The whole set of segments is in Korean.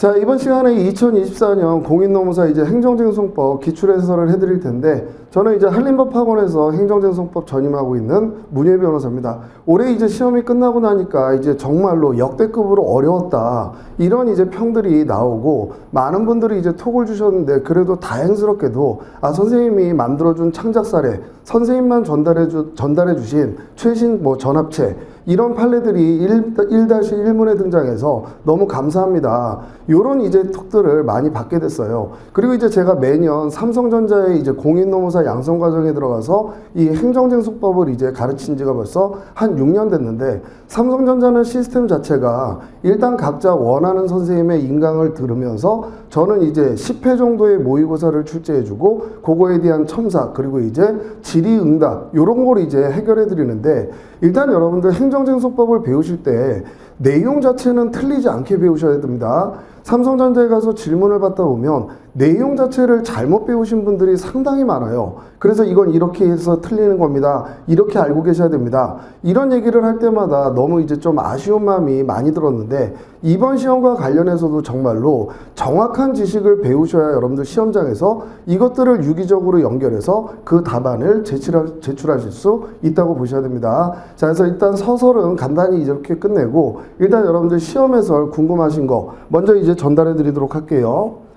자, 이번 시간에 2024년 공인노무사 이제 행정쟁송법 기출 해설을 해드릴 텐데, 저는 이제 한림법학원에서 행정쟁송법 전임하고 있는 문예 변호사입니다. 올해 이제 시험이 끝나고 나니까 이제 정말로 역대급으로 어려웠다. 이런 이제 평들이 나오고, 많은 분들이 이제 톡을 주셨는데, 그래도 다행스럽게도, 아, 선생님이 만들어준 창작 사례, 선생님만 전달해 주, 전달해 주신 최신 뭐 전합체, 이런 판례들이 1, 1-1문에 등장해서 너무 감사합니다. 요런 이제 톡들을 많이 받게 됐어요. 그리고 이제 제가 매년 삼성전자의 이제 공인노무사 양성 과정에 들어가서 이 행정쟁송법을 이제 가르친 지가 벌써 한 6년 됐는데 삼성전자는 시스템 자체가 일단 각자 원하는 선생님의 인강을 들으면서 저는 이제 10회 정도의 모의고사를 출제해주고 그거에 대한 첨삭 그리고 이제 질의응답 요런 걸 이제 해결해 드리는데 일단 여러분들 행정쟁송법을 배우실 때 내용 자체는 틀리지 않게 배우셔야 됩니다. 삼성전자에 가서 질문을 받다 보면 내용 자체를 잘못 배우신 분들이 상당히 많아요. 그래서 이건 이렇게 해서 틀리는 겁니다. 이렇게 알고 계셔야 됩니다. 이런 얘기를 할 때마다 너무 이제 좀 아쉬운 마음이 많이 들었는데 이번 시험과 관련해서도 정말로 정확한 지식을 배우셔야 여러분들 시험장에서 이것들을 유기적으로 연결해서 그 답안을 제출하, 제출하실 수 있다고 보셔야 됩니다. 자, 그래서 일단 서설은 간단히 이렇게 끝내고 일단 여러분들 시험 해설 궁금하신 거 먼저 이제 전달해 드리도록 할게요.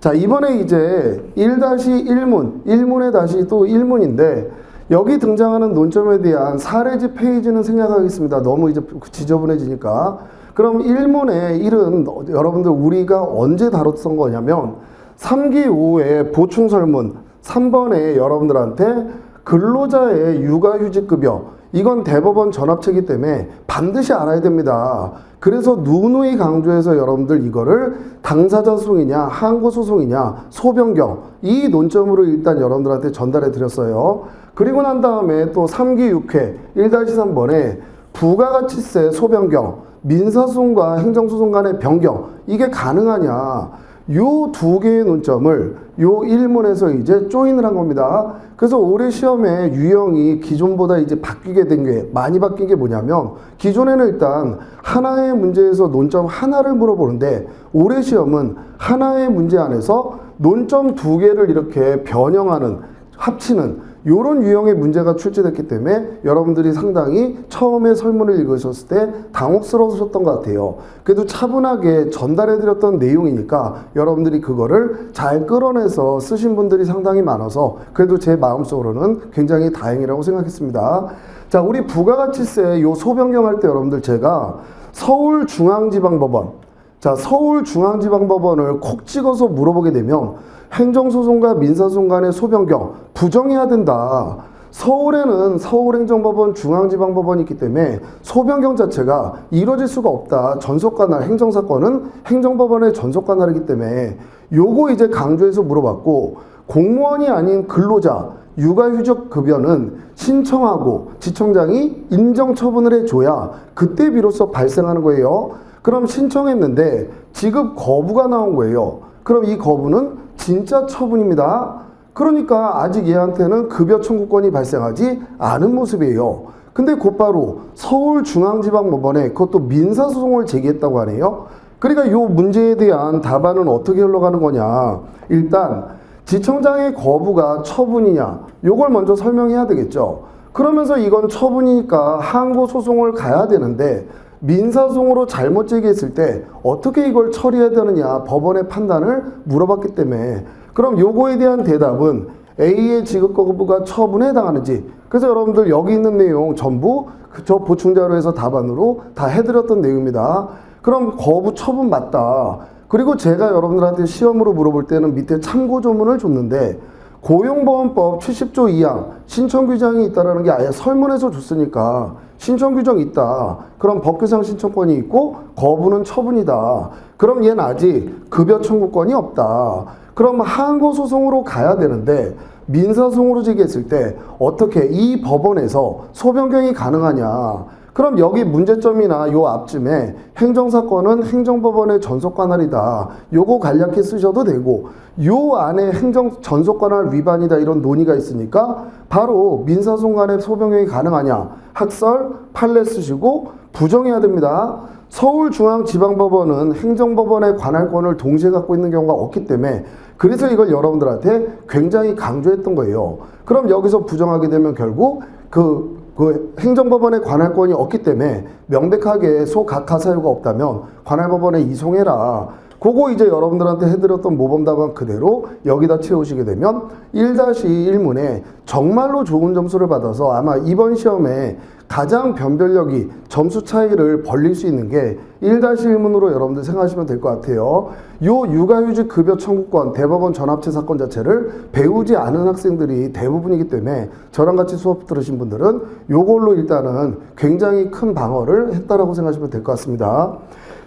자, 이번에 이제 1-1문, 1문에 다시 또 1문인데, 여기 등장하는 논점에 대한 사례집 페이지는 생략하겠습니다. 너무 이제 지저분해지니까. 그럼 1문의 1은 여러분들 우리가 언제 다뤘던 거냐면, 3기 5의 보충설문, 3번에 여러분들한테 근로자의 육아휴직급여, 이건 대법원 전합체이기 때문에 반드시 알아야 됩니다. 그래서 누누이 강조해서 여러분들 이거를 당사자 소송이냐, 항고 소송이냐, 소변경 이 논점으로 일단 여러분들한테 전달해 드렸어요. 그리고 난 다음에 또 3기 6회 1-3번에 부가가치세 소변경, 민사소송과 행정소송 간의 변경 이게 가능하냐? 요 두 개의 논점을 요 1문에서 이제 조인을 한 겁니다. 그래서 올해 시험에 유형이 기존보다 이제 바뀌게 된 게 많이 바뀐 게 뭐냐면 기존에는 일단 하나의 문제에서 논점 하나를 물어보는데 올해 시험은 하나의 문제 안에서 논점 두 개를 이렇게 변형하는 합치는 요런 유형의 문제가 출제됐기 때문에 여러분들이 상당히 처음에 설문을 읽으셨을 때 당혹스러우셨던 것 같아요. 그래도 차분하게 전달해드렸던 내용이니까 여러분들이 그거를 잘 끌어내서 쓰신 분들이 상당히 많아서 그래도 제 마음속으로는 굉장히 다행이라고 생각했습니다. 자, 우리 부가가치세 요 소변경할 때 여러분들 제가 서울중앙지방법원 자, 서울중앙지방법원을 콕 찍어서 물어보게 되면 행정소송과 민사소송 간의 소변경 부정해야 된다. 서울에는 서울행정법원, 중앙지방법원이 있기 때문에 소변경 자체가 이루어질 수가 없다. 전속관할, 행정사건은 행정법원의 전속관할이기 때문에 요거 이제 강조해서 물어봤고 공무원이 아닌 근로자, 육아휴직 급여는 신청하고 지청장이 인정 처분을 해줘야 그때 비로소 발생하는 거예요. 그럼 신청했는데 지급 거부가 나온 거예요. 그럼 이 거부는 진짜 처분입니다. 그러니까 아직 얘한테는 급여 청구권이 발생하지 않은 모습이에요. 근데 곧바로 서울중앙지방법원에 그것도 민사소송을 제기했다고 하네요. 그러니까 이 문제에 대한 답안은 어떻게 흘러가는 거냐. 일단 지청장의 거부가 처분이냐. 요걸 먼저 설명해야 되겠죠. 그러면서 이건 처분이니까 항고 소송을 가야 되는데 민사소송으로 잘못 제기했을 때 어떻게 이걸 처리해야 되느냐 법원의 판단을 물어봤기 때문에 그럼 요거에 대한 대답은 A의 지급 거부가 처분에 해당하는지 그래서 여러분들 여기 있는 내용 전부 그저 보충자료에서 답안으로 다 해드렸던 내용입니다. 그럼 거부 처분 맞다. 그리고 제가 여러분들한테 시험으로 물어볼 때는 밑에 참고 조문을 줬는데 고용보험법 70조 2항 신청 규정이 있다라는 게 아예 설문에서 줬으니까 신청 규정 있다. 그럼 법규상 신청권이 있고 거부는 처분이다. 그럼 얘는 아직 급여 청구권이 없다. 그럼 항고 소송으로 가야 되는데 민사 소송으로 제기했을 때 어떻게 이 법원에서 소변경이 가능하냐? 그럼 여기 문제점이나 요 앞쯤에 행정사건은 행정법원의 전속관할이다. 요거 간략히 쓰셔도 되고 요 안에 행정 전속관할 위반이다 이런 논의가 있으니까 바로 민사소송 간의 소변경이 가능하냐? 학설 판례 쓰시고 부정해야 됩니다. 서울중앙지방법원은 행정법원의 관할권을 동시에 갖고 있는 경우가 없기 때문에 그래서 이걸 여러분들한테 굉장히 강조했던 거예요. 그럼 여기서 부정하게 되면 결국 그, 그 행정법원의 관할권이 없기 때문에 명백하게 소각하 사유가 없다면 관할법원에 이송해라. 그거 이제 여러분들한테 해드렸던 모범 답안 그대로 여기다 채우시게 되면 1-1문에 정말로 좋은 점수를 받아서 아마 이번 시험에 가장 변별력이 점수 차이를 벌릴 수 있는 게 1-1문으로 여러분들 생각하시면 될 것 같아요. 요 육아휴직 급여 청구권 대법원 전합체 사건 자체를 배우지 않은 학생들이 대부분이기 때문에 저랑 같이 수업 들으신 분들은 요걸로 일단은 굉장히 큰 방어를 했다라고 생각하시면 될 것 같습니다.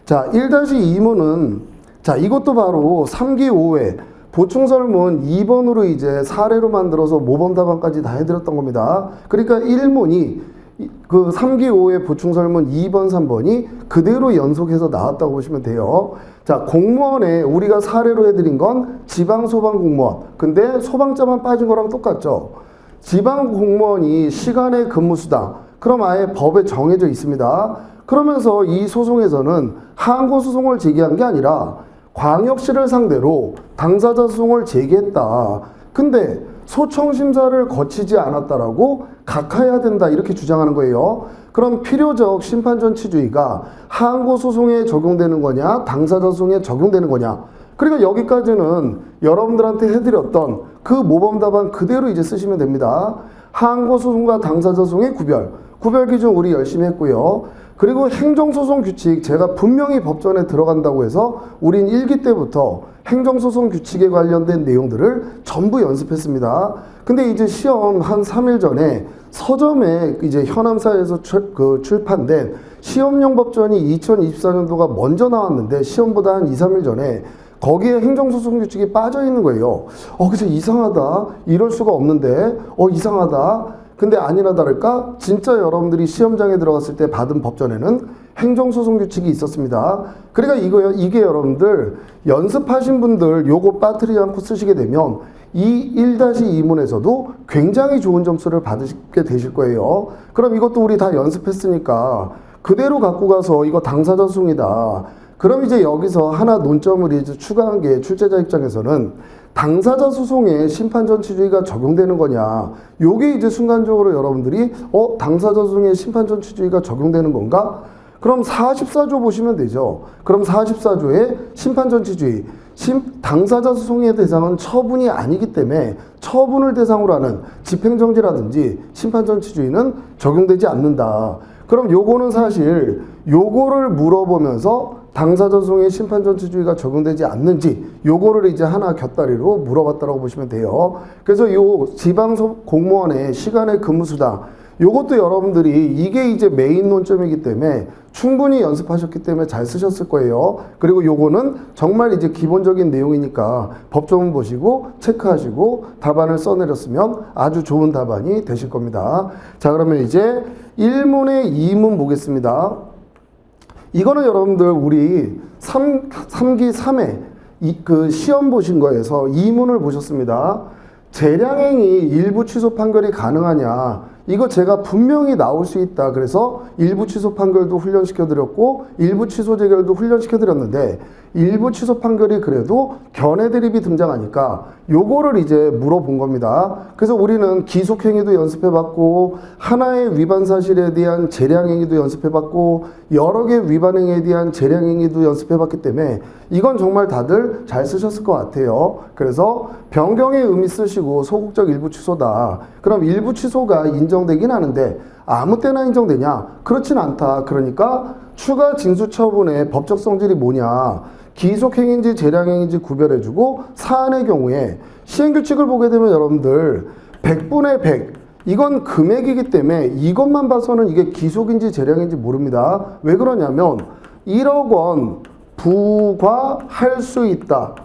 자, 1-2문은 자, 이것도 바로 3기 5회 보충설문 2번으로 이제 사례로 만들어서 모범 답안까지 다 해드렸던 겁니다. 그러니까 1문이 그 3기 5회 보충설문 2번, 3번이 그대로 연속해서 나왔다고 보시면 돼요. 자, 공무원에 우리가 사례로 해드린 건 지방소방 공무원. 근데 소방자만 빠진 거랑 똑같죠. 지방 공무원이 시간의 근무수당. 그럼 아예 법에 정해져 있습니다. 그러면서 이 소송에서는 항고 소송을 제기한 게 아니라 광역시를 상대로 당사자 소송을 제기했다. 근데 소청 심사를 거치지 않았다라고 각하해야 된다 이렇게 주장하는 거예요. 그럼 필요적 심판 전치주의가 항고 소송에 적용되는 거냐, 당사자 소송에 적용되는 거냐? 그러니까 여기까지는 여러분들한테 해드렸던 그 모범 답안 그대로 이제 쓰시면 됩니다. 항고 소송과 당사자 소송의 구별, 구별 기준 우리 열심히 했고요. 그리고 행정소송 규칙 제가 분명히 법전에 들어간다고 해서 우린 일기 때부터 행정소송 규칙에 관련된 내용들을 전부 연습했습니다. 근데 이제 시험 한 3일 전에 서점에 이제 현암사에서 출, 그 출판된 시험용 법전이 2024년도가 먼저 나왔는데 시험보다 한 2, 3일 전에 거기에 행정소송 규칙이 빠져 있는 거예요. 어, 그래서 이상하다. 이럴 수가 없는데, 어, 이상하다. 근데 아니나 다를까 진짜 여러분들이 시험장에 들어갔을 때 받은 법전에는 행정소송 규칙이 있었습니다. 그러니까 이거 이게 여러분들 연습하신 분들 요거 빠뜨리지 않고 쓰시게 되면 이 1-2문에서도 굉장히 좋은 점수를 받으게 되실 거예요. 그럼 이것도 우리 다 연습했으니까 그대로 갖고 가서 이거 당사자 소송이다. 그럼 이제 여기서 하나 논점을 이제 추가한 게 출제자 입장에서는 당사자 소송에 심판 전치주의가 적용되는 거냐. 요게 이제 순간적으로 여러분들이 어, 당사자 소송에 심판 전치주의가 적용되는 건가? 그럼 44조 보시면 되죠. 그럼 44조에 심판 전치주의. 심, 당사자 소송의 대상은 처분이 아니기 때문에 처분을 대상으로 하는 집행정지라든지 심판 전치주의는 적용되지 않는다. 그럼 요거는 사실 요거를 물어보면서 당사자 소송의 심판 전치주의가 적용되지 않는지 요거를 이제 하나 곁다리로 물어봤다라고 보시면 돼요. 그래서 요 지방 공무원의 시간의 근무 수당 요것도 여러분들이 이게 이제 메인 논점이기 때문에 충분히 연습하셨기 때문에 잘 쓰셨을 거예요. 그리고 요거는 정말 이제 기본적인 내용이니까 법조문 보시고 체크하시고 답안을 써내렸으면 아주 좋은 답안이 되실 겁니다. 자, 그러면 이제 1문의 2문 보겠습니다. 이거는 여러분들 우리 3, 3기 3회 이, 그 시험 보신 거에서 2문을 보셨습니다. 재량행위 일부 취소 판결이 가능하냐? 이거 제가 분명히 나올 수 있다. 그래서 일부 취소 판결도 훈련시켜 드렸고 일부 취소 재결도 훈련시켜 드렸는데 일부 취소 판결이 그래도 견해 대립이 등장하니까 요거를 이제 물어본 겁니다. 그래서 우리는 기속 행위도 연습해 봤고 하나의 위반 사실에 대한 재량 행위도 연습해 봤고 여러 개 위반 행위에 대한 재량 행위도 연습해 봤기 때문에 이건 정말 다들 잘 쓰셨을 것 같아요. 그래서 변경의 의미 쓰시고 소극적 일부 취소다. 그럼 일부 취소가 인정되긴 하는데 아무 때나 인정되냐? 그렇진 않다. 그러니까 추가 징수 처분의 법적 성질이 뭐냐? 기속행위인지 재량행위인지 구별해주고 사안의 경우에 시행규칙을 보게 되면 여러분들 100분의 100 이건 금액이기 때문에 이것만 봐서는 이게 기속인지 재량인지 모릅니다. 왜 그러냐면 1억 원 부과할 수 있다.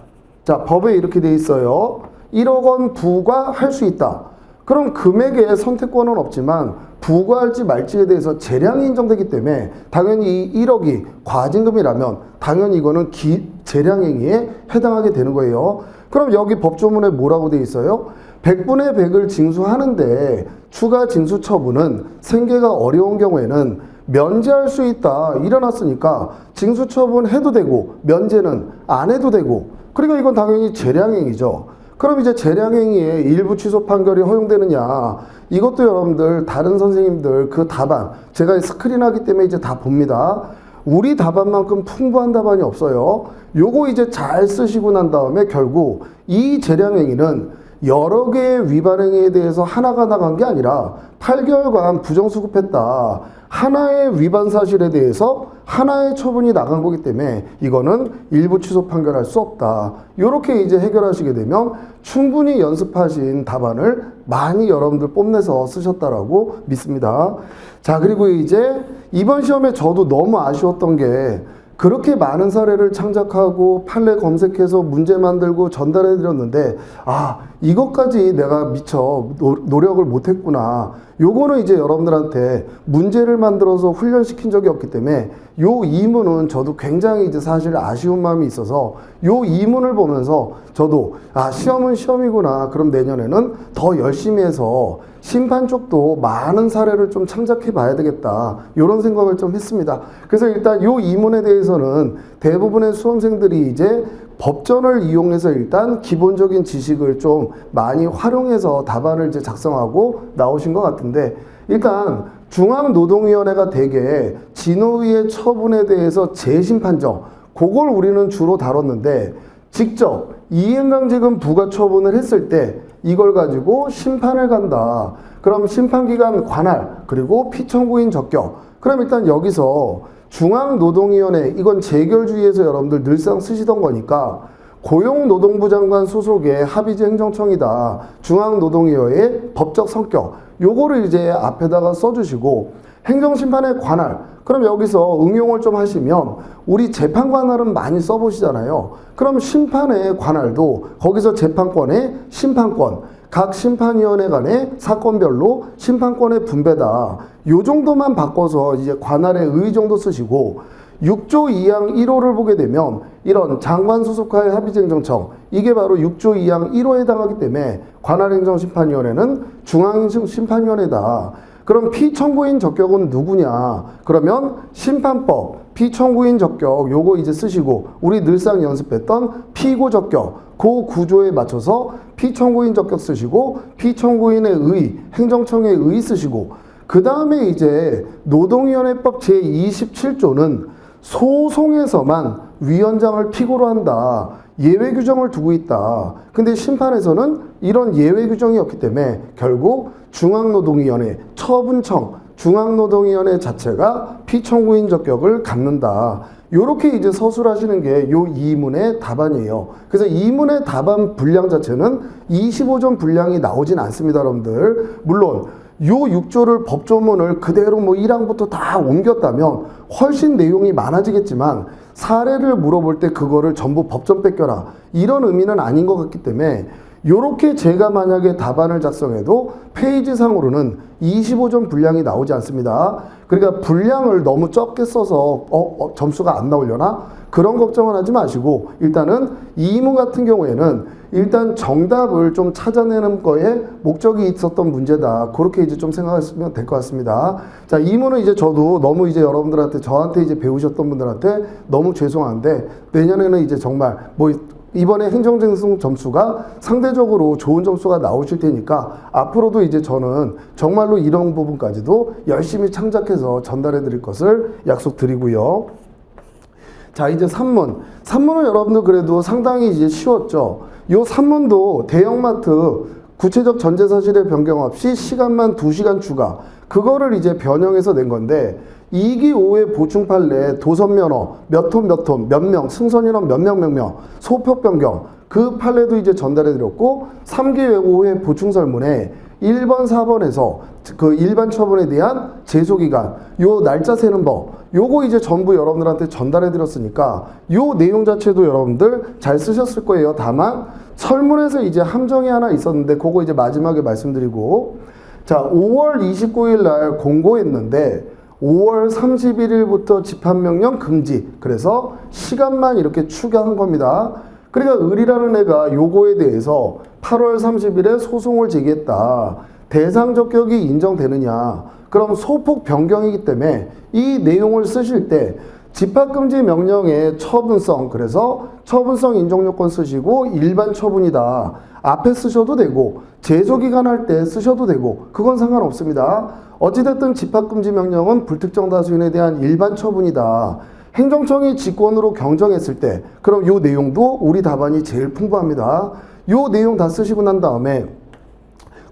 자, 법에 이렇게 돼 있어요. 1억 원 부과할 수 있다. 그럼 금액의 선택권은 없지만 부과할지 말지에 대해서 재량이 인정되기 때문에 당연히 이 1억이 과징금이라면 당연히 이거는 기, 재량행위에 해당하게 되는 거예요. 그럼 여기 법조문에 뭐라고 돼 있어요? 100분의 100을 징수하는데 추가 징수 처분은 생계가 어려운 경우에는 면제할 수 있다 일어났으니까 징수 처분 해도 되고 면제는 안 해도 되고 그러니까 이건 당연히 재량행위죠. 그럼 이제 재량행위에 일부 취소 판결이 허용되느냐 이것도 여러분들 다른 선생님들 그 답안 제가 스크린하기 때문에 이제 다 봅니다. 우리 답안만큼 풍부한 답안이 없어요. 요거 이제 잘 쓰시고 난 다음에 결국 이 재량행위는 여러 개의 위반 행위에 대해서 하나가 나간 게 아니라 8개월간 부정수급했다. 하나의 위반 사실에 대해서 하나의 처분이 나간 거기 때문에 이거는 일부 취소 판결할 수 없다. 이렇게 이제 해결하시게 되면 충분히 연습하신 답안을 많이 여러분들 뽐내서 쓰셨다라고 믿습니다. 자, 그리고 이제 이번 시험에 저도 너무 아쉬웠던 게 그렇게 많은 사례를 창작하고 판례 검색해서 문제 만들고 전달해 드렸는데 아 이것까지 내가 미처 노, 노력을 못했구나. 요거는 이제 여러분들한테 문제를 만들어서 훈련시킨 적이 없기 때문에 요 이문은 저도 굉장히 이제 사실 아쉬운 마음이 있어서 요 이문을 보면서 저도 아 시험은 시험이구나. 그럼 내년에는 더 열심히 해서 심판 쪽도 많은 사례를 좀 창작해 봐야 되겠다. 이런 생각을 좀 했습니다. 그래서 일단 요 이문에 대해서는 대부분의 수험생들이 이제 법전을 이용해서 일단 기본적인 지식을 좀 많이 활용해서 답안을 이제 작성하고 나오신 것 같은데 일단 중앙노동위원회가 대개 진호위의 처분에 대해서 재심판정 그걸 우리는 주로 다뤘는데 직접 이행강직은 부가 처분을 했을 때 이걸 가지고 심판을 간다. 그럼 심판기관 관할 그리고 피청구인 적격. 그럼 일단 여기서 중앙노동위원회 이건 재결주의에서 여러분들 늘상 쓰시던 거니까 고용노동부 장관 소속의 합의제 행정청이다. 중앙노동위원회의 법적 성격. 요거를 이제 앞에다가 써주시고 행정심판의 관할. 그럼 여기서 응용을 좀 하시면 우리 재판 관할은 많이 써보시잖아요. 그럼 심판의 관할도 거기서 재판권의 심판권, 각 심판위원회 간의 사건별로 심판권의 분배다. 요 정도만 바꿔서 이제 관할의 의 정도 쓰시고 6조 2항 1호를 보게 되면 이런 장관 소속하의 합의행정청 이게 바로 6조 2항 1호에 해당하기 때문에 관할행정심판위원회는 중앙심판위원회다. 그럼 피청구인 적격은 누구냐? 그러면 심판법 피청구인 적격 요거 이제 쓰시고 우리 늘상 연습했던 피고 적격 그 구조에 맞춰서 피청구인 적격 쓰시고 피청구인의 의 행정청의 의 쓰시고 그 다음에 이제 노동위원회법 제27조는 소송에서만 위원장을 피고로 한다. 예외 규정을 두고 있다. 근데 심판에서는 이런 예외 규정이 없기 때문에 결국 중앙노동위원회, 처분청, 중앙노동위원회 자체가 피청구인 적격을 갖는다. 요렇게 이제 서술하시는 게 요 이문의 답안이에요. 그래서 이문의 답안 분량 자체는 25점 분량이 나오진 않습니다, 여러분들. 물론 요 6조를 법조문을 그대로 뭐 1항부터 다 옮겼다면 훨씬 내용이 많아지겠지만 사례를 물어볼 때 그거를 전부 법전 뺏겨라 이런 의미는 아닌 것 같기 때문에 요렇게 제가 만약에 답안을 작성해도 페이지상으로는 25점 분량이 나오지 않습니다. 그러니까 분량을 너무 적게 써서 어, 어, 점수가 안 나오려나? 그런 걱정은 하지 마시고 일단은 이문 같은 경우에는 일단 정답을 좀 찾아내는 거에 목적이 있었던 문제다. 그렇게 이제 좀 생각하시면 될 것 같습니다. 자, 이문은 이제 저도 너무 이제 여러분들한테 저한테 이제 배우셨던 분들한테 너무 죄송한데 내년에는 이제 정말 뭐 이번에 행정쟁송 점수가 상대적으로 좋은 점수가 나오실 테니까 앞으로도 이제 저는 정말로 이런 부분까지도 열심히 창작해서 전달해 드릴 것을 약속드리고요. 자, 이제 산문. 산문은 여러분들 그래도 상당히 이제 쉬웠죠. 요 산문도 대형마트 구체적 전제 사실의 변경 없이 시간만 2시간 추가. 그거를 이제 변형해서 낸 건데 2기 5회 보충 판례 도선 면허 몇톤몇톤몇명 승선 인원 몇명 몇 명 소표 변경 그 판례도 이제 전달해 드렸고 3기 5회 보충 설문에 1번 4번에서 그 일반 처분에 대한 제소 기간 요 날짜 세는 법 요거 이제 전부 여러분들한테 전달해 드렸으니까 요 내용 자체도 여러분들 잘 쓰셨을 거예요. 다만 설문에서 이제 함정이 하나 있었는데 그거 이제 마지막에 말씀드리고 자 5월 29일 날 공고했는데 5월 31일부터 집합명령 금지. 그래서 시간만 이렇게 추가한 겁니다. 그러니까 을이라는 애가 요거에 대해서 8월 30일에 소송을 제기했다. 대상 적격이 인정되느냐? 그럼 소폭 변경이기 때문에 이 내용을 쓰실 때 집합금지 명령의 처분성 그래서 처분성 인정요건 쓰시고 일반 처분이다 앞에 쓰셔도 되고 제소기간 할 때 쓰셔도 되고 그건 상관없습니다 어찌됐든 집합금지 명령은 불특정 다수인에 대한 일반 처분이다 행정청이 직권으로 경정했을 때 그럼 요 내용도 우리 답안이 제일 풍부합니다 요 내용 다 쓰시고 난 다음에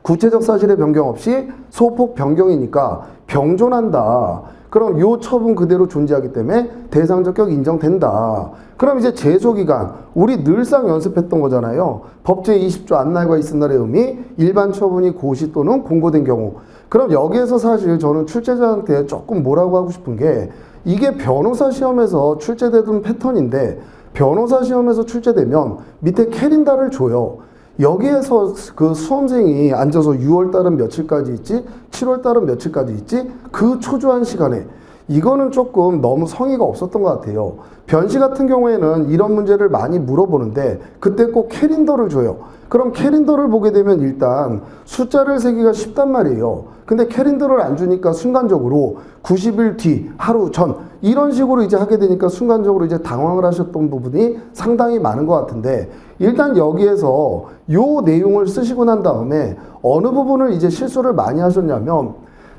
구체적 사실의 변경 없이 소폭 변경이니까 병존한다. 그럼 요 처분 그대로 존재하기 때문에 대상적격 인정된다. 그럼 이제 제소기간 우리 늘상 연습했던 거잖아요. 법제 20조 안날과 있은 날의 의미 일반 처분이 고시 또는 공고된 경우. 그럼 여기에서 사실 저는 출제자한테 조금 뭐라고 하고 싶은 게 이게 변호사 시험에서 출제되던 패턴인데 변호사 시험에서 출제되면 밑에 캐린다를 줘요. 여기에서 그 수험생이 앉아서 6월 달은 며칠까지 있지, 7월 달은 며칠까지 있지, 그 초조한 시간에 이거는 조금 너무 성의가 없었던 것 같아요. 변시 같은 경우에는 이런 문제를 많이 물어보는데 그때 꼭 캐린더를 줘요. 그럼 캐린더를 보게 되면 일단 숫자를 세기가 쉽단 말이에요. 근데 캐린더를 안 주니까 순간적으로 90일 뒤, 하루 전 이런 식으로 이제 하게 되니까 순간적으로 이제 당황을 하셨던 부분이 상당히 많은 것 같은데 일단 여기에서 요 내용을 쓰시고 난 다음에 어느 부분을 이제 실수를 많이 하셨냐면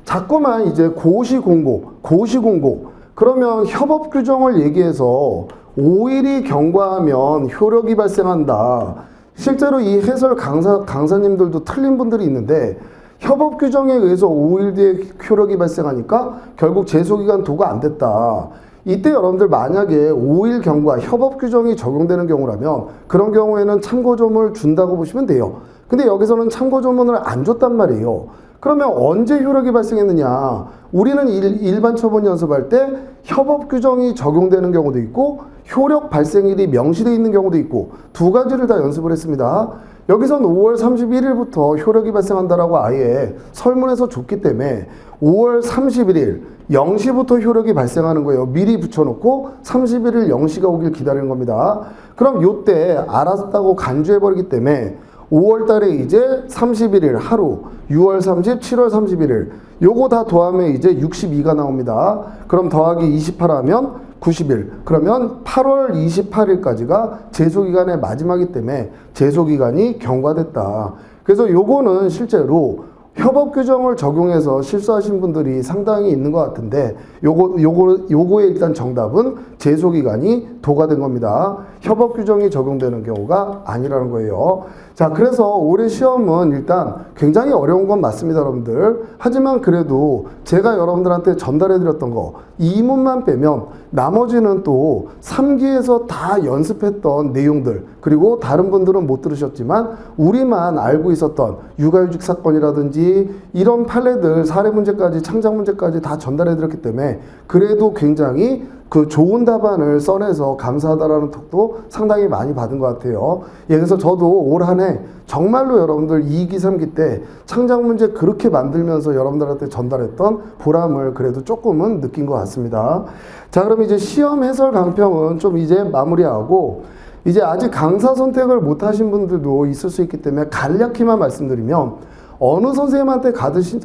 자꾸만 이제 고시 공고, 고시 공고 그러면 협업 규정을 얘기해서 5일이 경과하면 효력이 발생한다. 실제로 이 해설 강사, 강사님들도 틀린 분들이 있는데 협업 규정에 의해서 5일 뒤에 효력이 발생하니까 결국 제소기간 도가 안 됐다. 이때 여러분들 만약에 5일 경과 협업 규정이 적용되는 경우라면 그런 경우에는 참고조문을 준다고 보시면 돼요. 근데 여기서는 참고조문을 안 줬단 말이에요. 그러면 언제 효력이 발생했느냐? 우리는 일, 반 처분 연습할 때 협업 규정이 적용되는 경우도 있고 효력 발생일이 명시되어 있는 경우도 있고 두 가지를 다 연습을 했습니다. 여기선 5월 31일부터 효력이 발생한다라고 아예 설문에서 줬기 때문에 5월 31일 0시부터 효력이 발생하는 거예요. 미리 붙여놓고 31일 0시가 오길 기다리는 겁니다. 그럼 요때 알았다고 간주해버리기 때문에 5월 달에 이제 31일 하루, 6월 30, 7월 31일 요거 다 더하면 이제 62가 나옵니다. 그럼 더하기 28 하면 90일. 그러면 8월 28일까지가 제소기간의 마지막이기 때문에 제소기간이 경과됐다. 그래서 요거는 실제로 협업 규정을 적용해서 실수하신 분들이 상당히 있는 것 같은데 요거 요거 요거의 일단 정답은 제소 기간이 도가 된 겁니다. 협업 규정이 적용되는 경우가 아니라는 거예요. 자, 그래서 올해 시험은 일단 굉장히 어려운 건 맞습니다, 여러분들. 하지만 그래도 제가 여러분들한테 전달해 드렸던 거, 이 문만 빼면 나머지는 또 3기에서 다 연습했던 내용들, 그리고 다른 분들은 못 들으셨지만 우리만 알고 있었던 육아휴직 사건이라든지 이런 판례들, 사례 문제까지, 창작 문제까지 다 전달해 드렸기 때문에 그래도 굉장히 그 좋은 답안을 써내서 감사하다라는 톡도 상당히 많이 받은 것 같아요. 예, 그래서 저도 올 한 해 정말로 여러분들 2기, 3기 때 창작 문제 그렇게 만들면서 여러분들한테 전달했던 보람을 그래도 조금은 느낀 것 같습니다. 자, 그럼 이제 시험 해설 강평은 좀 이제 마무리하고 이제 아직 강사 선택을 못 하신 분들도 있을 수 있기 때문에 간략히만 말씀드리면 어느 선생님한테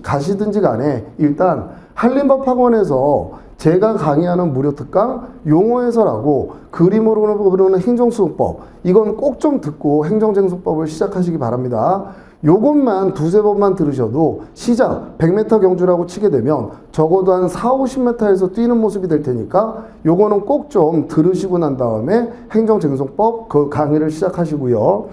가시든지 간에 일단 한림법 학원에서 제가 강의하는 무료 특강 용어 해설하고 그림으로 부르는 행정수법 이건 꼭 좀 듣고 행정쟁수법을 시작하시기 바랍니다. 요것만 두세 번만 들으셔도 시작 100m 경주라고 치게 되면 적어도 한 4, 50m에서 뛰는 모습이 될 테니까 요거는 꼭 좀 들으시고 난 다음에 행정쟁송법 그 강의를 시작하시고요.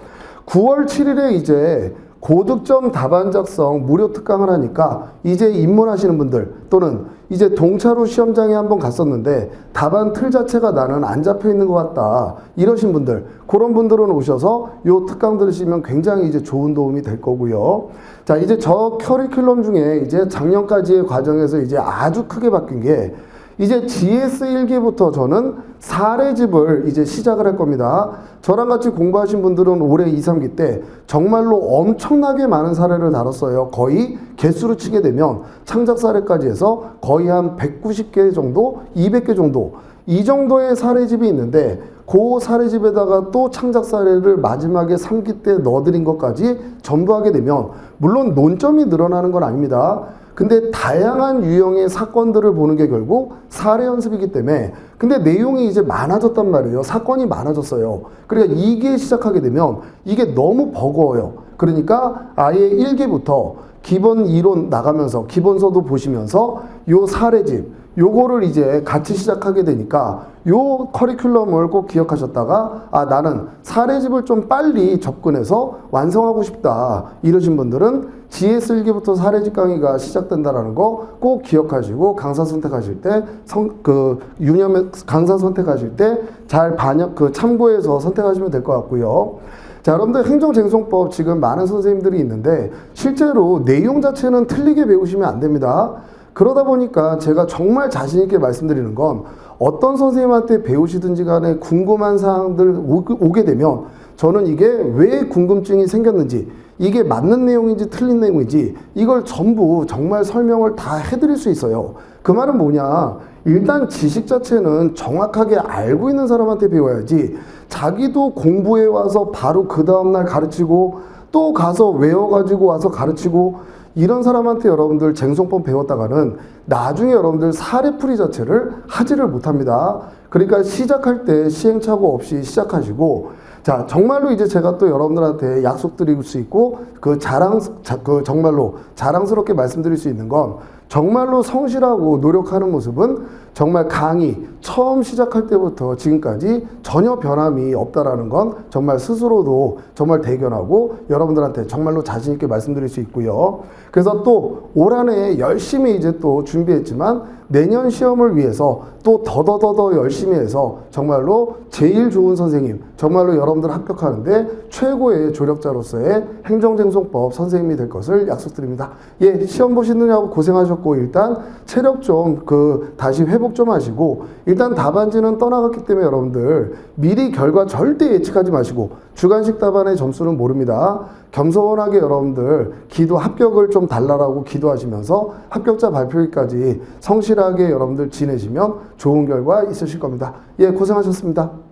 9월 7일에 이제 고득점 답안 작성 무료 특강을 하니까 이제 입문하시는 분들 또는 이제 동차로 시험장에 한번 갔었는데 답안 틀 자체가 나는 안 잡혀 있는 것 같다 이러신 분들 그런 분들은 오셔서 요 특강 들으시면 굉장히 이제 좋은 도움이 될 거고요. 자 이제 저 커리큘럼 중에 이제 작년까지의 과정에서 이제 아주 크게 바뀐 게 이제 GS 1기부터 저는 사례집을 이제 시작을 할 겁니다. 저랑 같이 공부하신 분들은 올해 2, 3기 때 정말로 엄청나게 많은 사례를 다뤘어요. 거의 개수로 치게 되면 창작 사례까지 해서 거의 한 190개 정도, 200개 정도 이 정도의 사례집이 있는데 그 사례집에다가 또 창작 사례를 마지막에 3기 때 넣어드린 것까지 전부 하게 되면 물론 논점이 늘어나는 건 아닙니다. 근데 다양한 유형의 사건들을 보는 게 결국 사례 연습이기 때문에 근데 내용이 이제 많아졌단 말이에요. 사건이 많아졌어요. 그러니까 이게 시작하게 되면 이게 너무 버거워요. 그러니까 아예 1기부터 기본 이론 나가면서 기본서도 보시면서 요 사례집 요거를 이제 같이 시작하게 되니까 요 커리큘럼을 꼭 기억하셨다가 아 나는 사례집을 좀 빨리 접근해서 완성하고 싶다 이러신 분들은 GS 1기부터 사례집 강의가 시작된다라는 거 꼭 기억하시고 강사 선택하실 때그 유념 강사 선택하실 때 잘 반영 그 참고해서 선택하시면 될 것 같고요. 자, 여러분들 행정쟁송법 지금 많은 선생님들이 있는데 실제로 내용 자체는 틀리게 배우시면 안 됩니다. 그러다 보니까 제가 정말 자신 있게 말씀드리는 건 어떤 선생님한테 배우시든지 간에 궁금한 사항들 오- 오게 되면 저는 이게 왜 궁금증이 생겼는지 이게 맞는 내용인지 틀린 내용인지 이걸 전부 정말 설명을 다 해드릴 수 있어요. 그 말은 뭐냐? 일단 지식 자체는 정확하게 알고 있는 사람한테 배워야지 자기도 공부해 와서 바로 그 다음날 가르치고 또 가서 외워가지고 와서 가르치고 이런 사람한테 여러분들 쟁송법 배웠다가는 나중에 여러분들 사례풀이 자체를 하지를 못합니다. 그러니까 시작할 때 시행착오 없이 시작하시고 자 정말로 이제 제가 또 여러분들한테 약속드릴 수 있고 그 자랑 자, 그 정말로 자랑스럽게 말씀드릴 수 있는 건 정말로 성실하고 노력하는 모습은 정말 강의 처음 시작할 때부터 지금까지 전혀 변함이 없다라는 건 정말 스스로도 정말 대견하고 여러분들한테 정말로 자신 있게 말씀드릴 수 있고요. 그래서 또 올 한해 열심히 이제 또 준비했지만 내년 시험을 위해서 또 더더더더 열심히 해서 정말로 제일 좋은 선생님, 정말로 여러분들 합격하는데 최고의 조력자로서의 행정쟁송법 선생님이 될 것을 약속드립니다. 예, 시험 보시느냐고 고생하셨고 일단 체력 좀 그 다시 회복 좀 하시고 일단 답안지는 떠나갔기 때문에 여러분들 미리 결과 절대 예측하지 마시고 주관식 답안의 점수는 모릅니다. 겸손하게 여러분들 기도 합격을 좀 달라라고 기도하시면서 합격자 발표일까지 성실하게 여러분들 지내시면 좋은 결과 있으실 겁니다. 예, 고생하셨습니다.